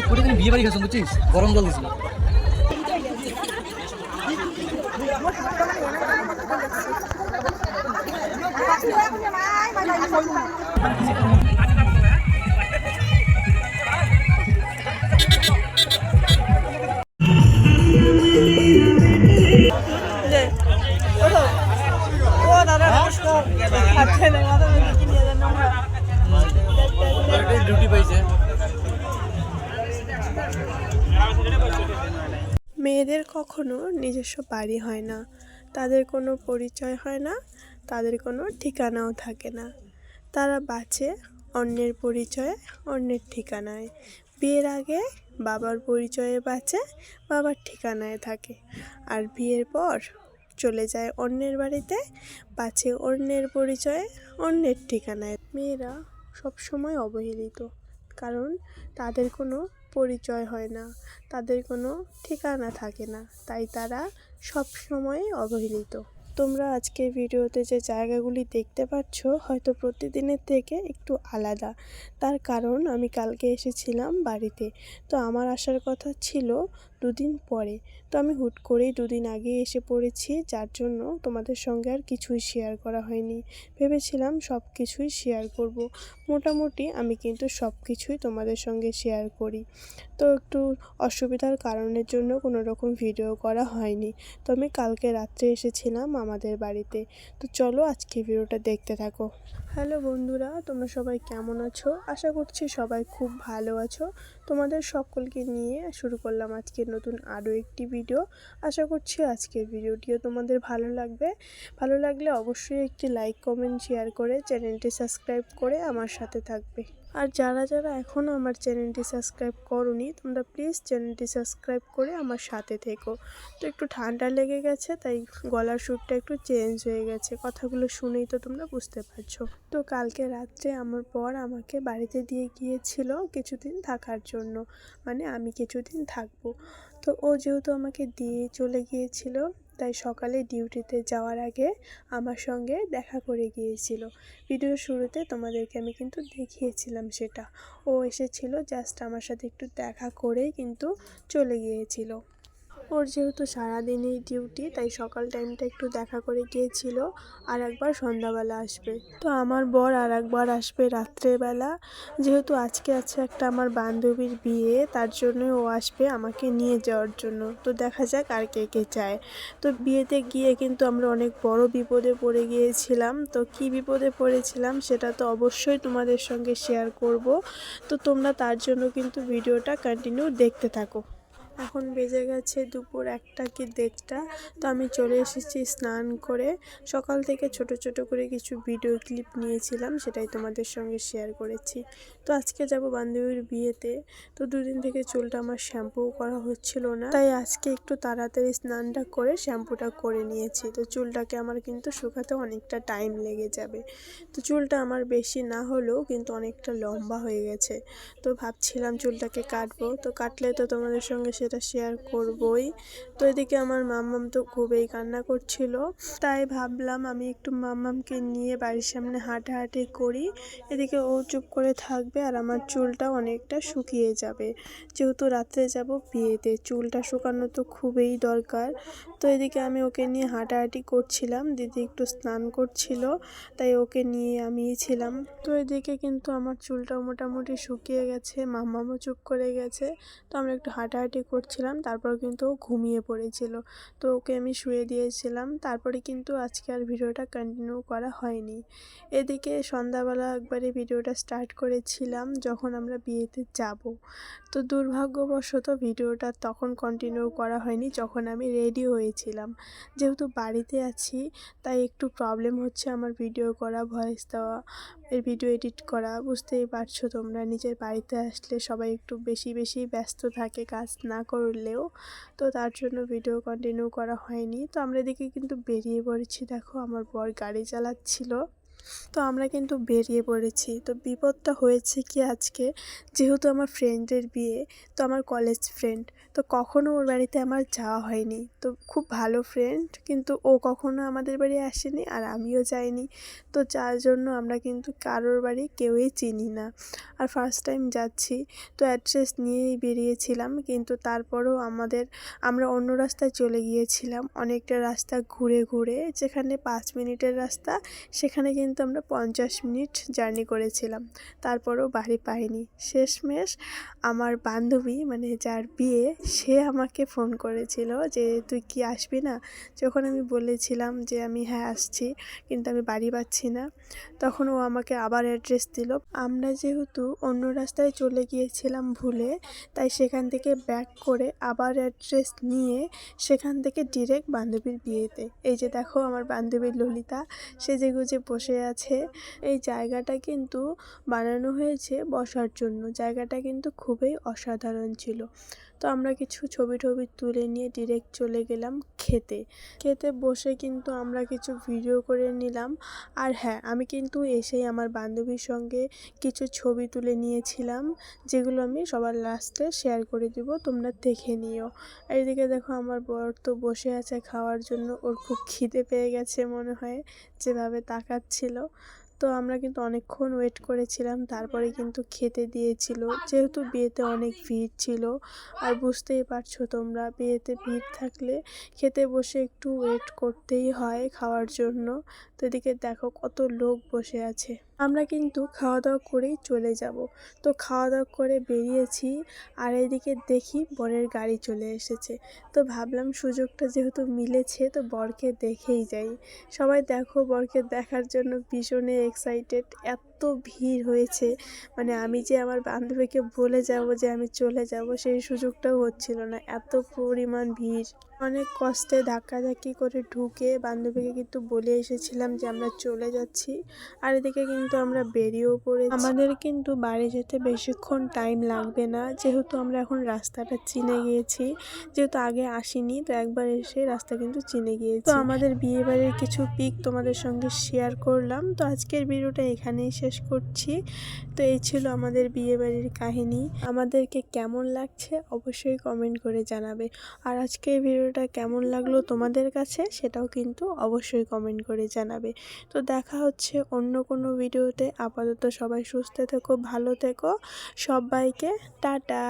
প্রতিদিন বিয়ে বাড়ি গেছো বুঝছিস গরম জল দিছিল যে কখনো নিজস্ব বাড়ি হয় না। তাদের কোনো পরিচয় হয় না, তাদের কোনো ঠিকানাও থাকে না। তারা বাঁচে অন্যের পরিচয়ে, অন্যের ঠিকানায়। বিয়ের আগে বাবার পরিচয়ে বাঁচে, বাবার ঠিকানায় থাকে। আর বিয়ের পর চলে যায় অন্যের বাড়িতে, বাঁচে অন্যের পরিচয়ে, অন্যের ঠিকানায়। মেয়েরা সবসময় অবহেলিত, কারণ তাদের কোনো পরিচয় হয় না। তাদের কোনো ঠিকানা থাকে না। তাই তারা সব সময় অবহেলিত। তোমরা আজকের ভিডিওতে যে জায়গাগুলি দেখতে পাচ্ছ, হয়তো প্রতিদিনের থেকে একটু আলাদা। তার কারণ আমি কালকে এসেছিলাম বাড়িতে। তো আমার আসার কথা ছিল দুদিন পরে। তো আমি হুট করেই দুদিন আগে এসে পড়েছি, যার জন্য তোমাদের সঙ্গে আর কিছুই শেয়ার করা হয়নি। ভেবেছিলাম সব কিছুই শেয়ার করব। মোটামুটি আমি কিন্তু সব কিছুই তোমাদের সঙ্গে শেয়ার করি। তো একটু অসুবিধার কারণের জন্য কোনো রকম ভিডিও করা হয়নি। তো আমি কালকে রাত্রে এসেছিলাম আমাদের বাড়িতে। তো চলো আজকে ভিডিওটা দেখতে থাকো। হ্যালো বন্ধুরা, তোমরা সবাই কেমন আছো? আশা করছি সবাই খুব ভালো আছো। তোমাদের সকলকে নিয়ে শুরু করলাম আজকে নতুন আরও একটি ভিডিও। আশা করছি আজকের ভিডিওটিও তোমাদের ভালো লাগবে। ভালো লাগলে অবশ্যই একটি লাইক কমেন্ট শেয়ার করে চ্যানেলটি সাবস্ক্রাইব করে আমার সাথে থাকবে। আর যারা যারা এখনও আমার চ্যানেলটি সাবস্ক্রাইব করনি, তোমরা প্লিজ চ্যানেলটি সাবস্ক্রাইব করে আমার সাথে থেকো। তো একটু ঠান্ডা লেগে গেছে, তাই গলার সুরটা একটু চেঞ্জ হয়ে গেছে। কথাগুলো শুনেই তো তোমরা বুঝতে পারছ। তো কালকে রাত্রে আমার বর আমাকে বাড়িতে দিয়ে গিয়েছিল কিছুদিন থাকার জন্য। মানে আমি কিছুদিন থাকব। তো ও যেহেতু আমাকে দিয়ে চলে গিয়েছিল তাই সকালে ডিউটিতে যাওয়ার আগে আমার সঙ্গে দেখা করে গিয়েছিল। ভিডিওর শুরুতে তোমাদেরকে আমি কিন্তু দেখিয়েছিলাম সেটা। ও এসেছিল জাস্ট আমার সাথে একটু দেখা করেই কিন্তু চলে গিয়েছিল। ওর যেহেতু সারাদিনই ডিউটি তাই সকাল টাইমটা একটু দেখা করে গিয়েছিল, আর একবার সন্ধ্যাবেলা আসবে। তো আমার বর আর একবার আসবে রাত্রেবেলা। যেহেতু আজকে আছে একটা আমার বান্ধবীর বিয়ে, তার জন্য ও আসবে আমাকে নিয়ে যাওয়ার জন্য। তো দেখা যাক আর কে কে চায় তো বিয়েতে গিয়ে কিন্তু আমরা অনেক বড় বিপদে পড়ে গিয়েছিলাম। তো কি বিপদে পড়েছিলাম সেটা তো অবশ্যই তোমাদের সঙ্গে শেয়ার করব। তো তোমরা তার জন্য কিন্তু ভিডিওটা কন্টিনিউ দেখতে থাকো। এখন বেজে গেছে দুপুর একটা কি দেড়টা, তো আমি চলে এসেছি স্নান করে। সকাল থেকে ছোট ছোট করে কিছু ভিডিও ক্লিপ নিয়েছিলাম, সেটাই তোমাদের সঙ্গে শেয়ার করেছি। তো আজকে যাব বান্ধবীর বিয়েতে। তো দুদিন থেকে চুলটা আমার শ্যাম্পু করা হচ্ছিল না, তাই আজকে একটু তাড়াতাড়ি স্নানটা করে শ্যাম্পুটা করে নিয়েছি। তো চুলটাকে আমার কিন্তু শুকাতে অনেকটা টাইম লেগে যাবে। তো চুলটা আমার বেশি না হলেও কিন্তু অনেকটা লম্বা হয়ে গেছে। তো ভাবছিলাম চুলটাকে কাটবো। তো কাটলে তো তোমাদের সঙ্গে সেটা শেয়ার করবই। তো এদিকে আমার মাম্মাম তো খুবই কান্না করছিল। তাই ভাবলাম আমি একটু মাম্মামকে নিয়ে বাড়ির সামনে হাঁটাহাঁটি করি। এদিকে ও চুপ করে থাকবে আর আমার চুলটা অনেকটা শুকিয়ে যাবে। যেহেতু রাত্রে যাব বিয়েতে, চুলটা শুকানো তো খুবই দরকার। তো এদিকে আমি ওকে নিয়ে হাঁটাহাঁটি করছিলাম। দিদি একটু স্নান করছিল, তাই ওকে নিয়ে আমি ছিলাম। তো এদিকে কিন্তু আমার চুলটাও মোটামুটি শুকিয়ে গেছে, মাম্মামও চুপ করে গেছে। তো আমরা একটু হাঁটাহাঁটি করছিলাম, তারপর কিন্তু ঘুমিয়ে পড়েছিল। তো ওকে আমি শুয়ে দিয়েছিলাম, তারপরে কিন্তু আজকে আর ভিডিওটা কন্টিনিউ করা হয়নি। এদিকে সন্ধ্যাবেলা একবারে ভিডিওটা স্টার্ট করেছিলাম, যখন আমরা বিয়েতে যাব। তো দুর্ভাগ্যবশত ভিডিওটা তখন কন্টিনিউ করা হয়নি, যখন আমি রেডি হয়েছিলাম। যেহেতু বাড়িতে আছি, তাই একটু প্রবলেম হচ্ছে আমার ভিডিও করা ভয়েস দেওয়া, এর ভিডিও এডিট করা, বুঝতেই পারছ তোমরা। নিজের বাড়িতে আসলে সবাই একটু বেশি বেশি ব্যস্ত থাকে, কাজ না করলেও তো তার জন্য ভিডিও কন্টিনিউ করা হয়নি। তো আমরা এদিকে কিন্তু বেরিয়ে পড়েছি। দেখো আমার বর গাড়ি চালাচ্ছিল। তো আমরা কিন্তু বেরিয়ে পড়েছি। তো বিপদটা হয়েছে কি আজকে? যেহেতু আমার ফ্রেন্ডের বিয়ে, তো আমার কলেজ ফ্রেন্ড তো কখনও ওর বাড়িতে আমার যাওয়া হয়নি। তো খুব ভালো ফ্রেন্ড কিন্তু ও কখনো আমাদের বাড়ি আসেনি আর আমিও যাইনি। তো যার জন্য আমরা কিন্তু কারোর বাড়ি কেউই চিনি না। আর ফার্স্ট টাইম যাচ্ছি, তো অ্যাড্রেস নিয়েই বেরিয়েছিলাম, কিন্তু তারপরেও আমাদের, আমরা অন্য রাস্তায় চলে গিয়েছিলাম। অনেকটা রাস্তা ঘুরে ঘুরে, যেখানে পাঁচ মিনিটের রাস্তা, সেখানে কিন্তু আমরা পঞ্চাশ মিনিট জার্নি করেছিলাম। তারপরেও বাড়ি পাইনি। শেষমেশ আমার বান্ধবী মানে যার বিয়ে, সে আমাকে ফোন করেছিল যে, তুই কি আসবি না? যখন আমি বলেছিলাম যে, আমি হ্যাঁ আসছি, কিন্তু আমি বাড়ি পাচ্ছি না। তখন ও আমাকে আবার অ্যাড্রেস দিল। আমরা যেহেতু অন্য রাস্তায় চলে গিয়েছিলাম ভুলে, তাই সেখান থেকে ব্যাক করে আবার অ্যাড্রেস নিয়ে সেখান থেকে ডিরেক্ট বান্ধবীর বিয়েতে। এই যে দেখো, আমার বান্ধবীর ললিতা সেজে গুজে বসে আছে। এই জায়গাটা কিন্তু বানানো হয়েছে বসার জন্য। জায়গাটা কিন্তু খুবই অসাধারণ ছিল। তো আমরা কিছু ছবি টবি তুলে নিয়ে ডিরেক্ট চলে গেলাম খেতে। খেতে বসে কিন্তু আমরা কিছু ভিডিও করে নিলাম। আর হ্যাঁ আমি কিন্তু এসেই আমার বান্ধবীর সঙ্গে কিছু ছবি তুলে নিয়েছিলাম, যেগুলো আমি সবার লাস্টে শেয়ার করে দিব, তোমরা দেখে নিও। এদিকে দেখো আমার বর তো বসে আছে খাওয়ার জন্য, ওর খুব খিদে পেয়ে গেছে মনে হয়, যেভাবে তাকাচ্ছিল। তো আমরা কিন্তু অনেকক্ষণ ওয়েট করেছিলাম তারপরে কিন্তু খেতে দিয়েছিল। যেহেতু বিয়েতে অনেক ভিড় ছিল আর বুঝতেই পারছ তোমরা বিয়েতে ভিড় থাকলে খেতে বসে একটু ওয়েট করতেই হয় খাওয়ার জন্য। তো এদিকে দেখো কত লোক বসে আছে। আমরা কিন্তু খাওয়া দাওয়া করেই চলে যাব। তো খাওয়া দাওয়া করে বেরিয়েছি আর এদিকে দেখি বরের গাড়ি চলে এসেছে। তো ভাবলাম সুযোগটা যেহেতু মিলেছে তো বরকে দেখেই যাই। সবাই দেখো বরকে দেখার জন্য ভীষণই এক্সাইটেড এত ভিড় হয়েছে। মানে আমি যে আমার বান্ধবীকে বলে যাব যে আমি চলে যাব, সেই সুযোগটাও হচ্ছিল না। এত পরিমাণ ভিড়। অনেক কষ্টে ধাক্কাধাক্কি করে ঢুকে বান্ধবীকে কিন্তু বলে এসেছিলাম যে আমরা চলে যাচ্ছি। আর এদিকে কিন্তু আমরা বেরিয়েও পড়ে আমাদের কিন্তু বাড়ি যেতে বেশিক্ষণ টাইম লাগবে না। যেহেতু আমরা এখন রাস্তাটা চিনে গিয়েছি। যেহেতু আগে আসিনি, তো একবার এসে রাস্তা কিন্তু চিনে গিয়েছি। তো আমাদের বিয়ে বাড়ির কিছু পিক তোমাদের সঙ্গে শেয়ার করলাম। তো আজকের ভিডিওটা এখানেই শেষ করছি। তো এই ছিল আমাদের বিয়েবাড়ির কাহিনী। আমাদেরকে কেমন লাগছে অবশ্যই কমেন্ট করে জানাবে। আর আজকে ভিডিওটা কেমন লাগল তোমাদের কাছে সেটাও কিন্তু অবশ্যই কমেন্ট করে জানাবে। তো দেখা হচ্ছে অন্য কোনো ভিডিওতে। আপাতত সবাই সুস্থ থেকো, ভালো থেকো। সবাইকে টাটা।